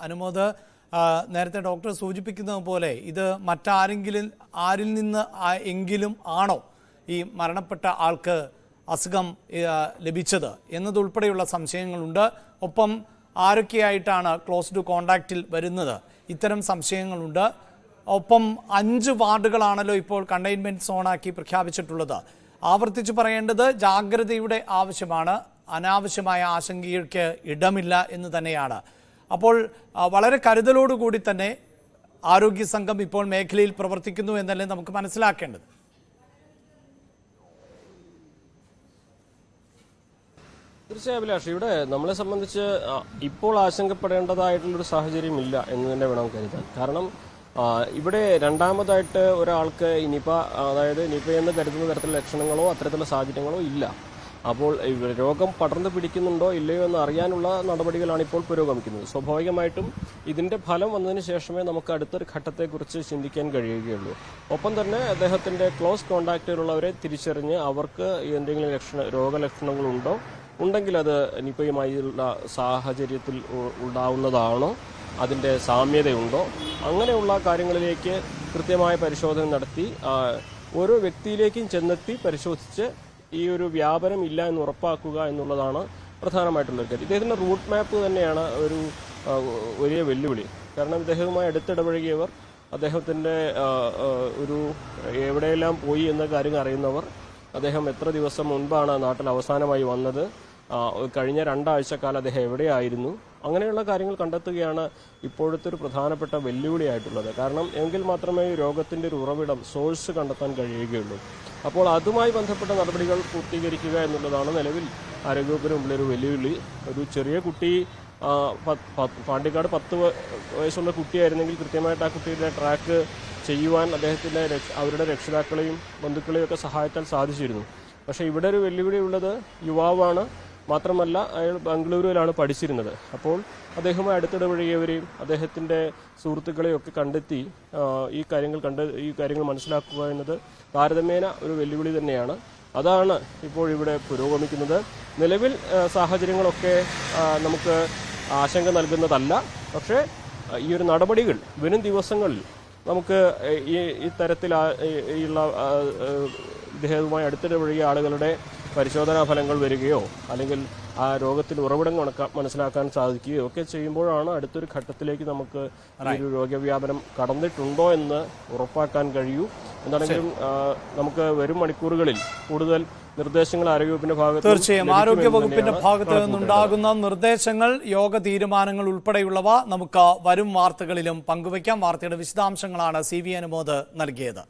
അനുമോദ് നേരത്തെ ഡോക്ടർ സൂചിപ്പിക്കുന്നത് പോലെ ഇത് മറ്റാരെങ്കിലും ആരിൽ നിന്ന് എങ്കിലും ആണോ ഈ മരണപ്പെട്ട ആൾക്ക് അസുഖം ലഭിച്ചത് എന്നതുൾപ്പെടെയുള്ള സംശയങ്ങളുണ്ട്. ഒപ്പം ആരൊക്കെയായിട്ടാണ് ക്ലോസ് ടു കോണ്ടാക്റ്റിൽ വരുന്നത്? ഇത്തരം സംശയങ്ങളുണ്ട്. ഒപ്പം അഞ്ച് വാർഡുകളാണല്ലോ ഇപ്പോൾ കണ്ടെയ്ൻമെന്റ് സോണാക്കി പ്രഖ്യാപിച്ചിട്ടുള്ളത്. ആവർത്തിച്ച് പറയേണ്ടത് ജാഗ്രതയുടെ ആവശ്യമാണ്. അനാവശ്യമായ ആശങ്കയ്ക്ക് ഇടമില്ല എന്ന് തന്നെയാണ്. അപ്പോൾ വളരെ കരുതലോടുകൂടി തന്നെ ആരോഗ്യ സംഘം ഇപ്പോൾ മേഖലയിൽ പ്രവർത്തിക്കുന്നു എന്നല്ലേ നമുക്ക് മനസ്സിലാക്കേണ്ടത്. തീർച്ചയായും അഭിലാഷ് ഇവിടെ നമ്മളെ സംബന്ധിച്ച് ഇപ്പോൾ ആശങ്കപ്പെടേണ്ടതായിട്ടുള്ളൊരു സാഹചര്യം ഇല്ല എന്ന് തന്നെ വേണം കരുതാൻ. കാരണം ഇവിടെ രണ്ടാമതായിട്ട് ഒരാൾക്ക് നിപ അതായത് നിപയെന്ന് കരുതുന്ന തരത്തിലുള്ള ലക്ഷണങ്ങളോ അത്തരത്തിലുള്ള സാഹചര്യങ്ങളോ ഇല്ല. അപ്പോൾ രോഗം പടർന്നു പിടിക്കുന്നുണ്ടോ ഇല്ലയോ എന്ന് അറിയാനുള്ള നടപടികളാണ് ഇപ്പോൾ പുരോഗമിക്കുന്നത്. സ്വാഭാവികമായിട്ടും ഇതിന്റെ ഫലം വന്നതിന് ശേഷമേ നമുക്ക് അടുത്തൊരു ഘട്ടത്തെക്കുറിച്ച് ചിന്തിക്കാൻ കഴിയുകയുള്ളൂ. ഒപ്പം തന്നെ അദ്ദേഹത്തിന്റെ ക്ലോസ് കോണ്ടാക്റ്റിലുള്ളവരെ തിരിച്ചറിഞ്ഞ് അവർക്ക് എന്തെങ്കിലും ലക്ഷണ രോഗലക്ഷണങ്ങളുണ്ടോ? ഉണ്ടെങ്കിൽ അത് നിപയുമായുള്ള സാഹചര്യത്തിൽ ഉണ്ടാവുന്നതാണോ? അതിന്റെ സാമ്യതയുണ്ടോ? അങ്ങനെയുള്ള കാര്യങ്ങളിലേക്ക് കൃത്യമായ പരിശോധന നടത്തി ഓരോ വ്യക്തിയിലേക്കും ചെന്നെത്തി പരിശോധിച്ച് ഈ ഒരു വ്യാപനം ഇല്ല എന്ന് ഉറപ്പാക്കുക എന്നുള്ളതാണ് പ്രധാനമായിട്ടുള്ളൊരു കാര്യം. ഇദ്ദേഹത്തിന്റെ റൂട്ട് മാപ്പ് തന്നെയാണ് ഒരു വലിയ വെല്ലുവിളി. കാരണം ഇദ്ദേഹവുമായി അടുത്തിടപഴകിയവർ അദ്ദേഹത്തിന്റെ ഒരു എവിടെയെല്ലാം പോയി എന്ന കാര്യം അറിയുന്നവർ അദ്ദേഹം എത്ര ദിവസം മുൻപാണ് നാട്ടിൽ അവസാനമായി വന്നത് കഴിഞ്ഞ രണ്ടാഴ്ചക്കാലം അദ്ദേഹം എവിടെയായിരുന്നു? അങ്ങനെയുള്ള കാര്യങ്ങൾ കണ്ടെത്തുകയാണ് ഇപ്പോഴത്തെ ഒരു പ്രധാനപ്പെട്ട വെല്ലുവിളിയായിട്ടുള്ളത്. കാരണം എങ്കിൽ മാത്രമേ രോഗത്തിന്റെ ഒരു ഉറവിടം സോഴ്സ് കണ്ടെത്താൻ കഴിയുകയുള്ളൂ. അപ്പോൾ അതുമായി ബന്ധപ്പെട്ട നടപടികൾ പൂർത്തീകരിക്കുക എന്നുള്ളതാണ് നിലവിൽ ആരോഗ്യവകുപ്പിന് മുമ്പിൽ ഒരു വെല്ലുവിളി. ഒരു ചെറിയ കുട്ടി പാണ്ടിക്കാട് പത്ത് വയസ്സുള്ള കുട്ടിയായിരുന്നെങ്കിൽ കൃത്യമായിട്ട് ആ കുട്ടിയുടെ ട്രാക്ക് ചെയ്യുവാൻ അദ്ദേഹത്തിന്റെ അവരുടെ രക്ഷിതാക്കളെയും ബന്ധുക്കളെയും ഒക്കെ സഹായത്താൽ സാധിച്ചിരുന്നു. പക്ഷേ ഇവിടെ ഒരു വെല്ലുവിളി ഉള്ളത് യുവാവാണ്. മാത്രമല്ല അയാൾ ബംഗളൂരുവിലാണ് പഠിച്ചിരുന്നത്. അപ്പോൾ അദ്ദേഹവുമായി അടുത്തിടപഴകിയവരെയും അദ്ദേഹത്തിന്റെ സുഹൃത്തുക്കളെയും ഒക്കെ കണ്ടെത്തി ഈ കാര്യങ്ങൾ കണ്ട് ഈ കാര്യങ്ങൾ മനസ്സിലാക്കുക എന്നത് താരതമ്യേന ഒരു വെല്ലുവിളി തന്നെയാണ്. അതാണ് ഇപ്പോൾ ഇവിടെ പുരോഗമിക്കുന്നത്. നിലവിൽ സാഹചര്യങ്ങളൊക്കെ നമുക്ക് ആശങ്ക നൽകുന്നതല്ല. പക്ഷേ ഈ ഒരു നടപടികൾ വരും ദിവസങ്ങളിൽ നമുക്ക് ഈ ഇത്തരത്തിൽ ഉള്ള ഇദ്ദേഹവുമായി അടുത്തിടപഴകിയ ആളുകളുടെ പരിശോധനാ ഫലങ്ങൾ വരികയോ അല്ലെങ്കിൽ ആ രോഗത്തിന്റെ ഉറവിടം കണക്കാൻ മനസ്സിലാക്കാൻ സാധിക്കുകയോ ഒക്കെ ചെയ്യുമ്പോഴാണ് അടുത്തൊരു ഘട്ടത്തിലേക്ക് നമുക്ക് ഒരു രോഗവ്യാപനം കടന്നിട്ടുണ്ടോ എന്ന് ഉറപ്പാക്കാൻ കഴിയൂ. എന്താണെങ്കിലും നമുക്ക് വരും മണിക്കൂറുകളിൽ കൂടുതൽ നിർദ്ദേശങ്ങൾ ആരോഗ്യവകുപ്പിന്റെ ഭാഗത്ത് തീർച്ചയായും. ആരോഗ്യ വകുപ്പിന്റെ ഭാഗത്ത് നിന്നുണ്ടാകുന്ന നിർദ്ദേശങ്ങൾ യോഗ തീരുമാനങ്ങൾ ഉൾപ്പെടെയുള്ളവ നമുക്ക് വരും വാർത്തകളിലും പങ്കുവയ്ക്കാം. വാർത്തയുടെ വിശദാംശങ്ങളാണ് സി വി അനുമോദ് നൽകിയത്.